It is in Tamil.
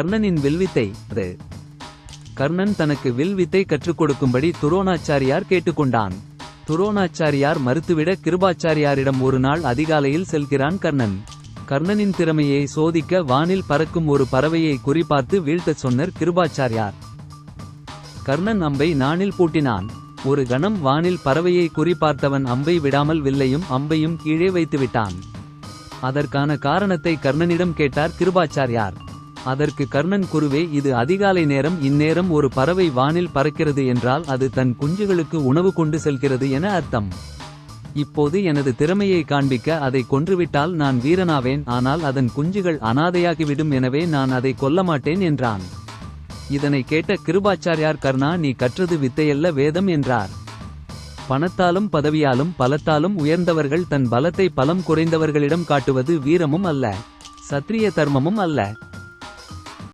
கர்ணனின் வில்வித்தை அது. கர்ணன் தனக்கு வில்வித்தை கற்றுக் கொடுக்கும்படி துரோணாச்சாரியார் கேட்டுக்கொண்டான். துரோணாச்சாரியார் மறுத்துவிட கிருபாச்சாரியாரிடம் ஒரு நாள் அதிகாலையில் செல்கிறான் கர்ணன். கர்ணனின் திறமையை சோதிக்க வானில் பறக்கும் ஒரு பறவையை குறிப்பார்த்து வீழ்த்தச் சொன்னர் கிருபாச்சாரியார். கர்ணன் அம்பை நானில் பூட்டினான். ஒரு கணம் வானில் பறவையை குறிப்பார்த்தவன் அம்பை விடாமல் வில்லையும் அம்பையும் கீழே வைத்துவிட்டான். அதற்கான காரணத்தை கர்ணனிடம் கேட்டார் கிருபாச்சாரியார். அதற்கு கர்ணன் குருவே இது அதிகாலை நேரம் இந்நேரம் ஒரு பறவை வானில் பறக்கிறது என்றால் அது தன் குஞ்சுகளுக்கு உணவு கொண்டு செல்கிறது என அர்த்தம். இப்போது எனது திறமையை காண்பிக்க அதை கொன்றுவிட்டால் நான் வீரனாவேன் ஆனால் அதன் குஞ்சுகள் அனாதையாகிவிடும் எனவே நான் அதை கொல்ல மாட்டேன் என்றான். இதனை கேட்ட கிருபாச்சாரியார் கர்ணா நீ கற்றது வித்தையல்ல வேதம் என்றார். பணத்தாலும் பதவியாலும் பலத்தாலும் உயர்ந்தவர்கள் தன் பலத்தை பலம் குறைந்தவர்களிடம் காட்டுவது வீரமும் அல்ல சத்திரிய தர்மமும் அல்ல.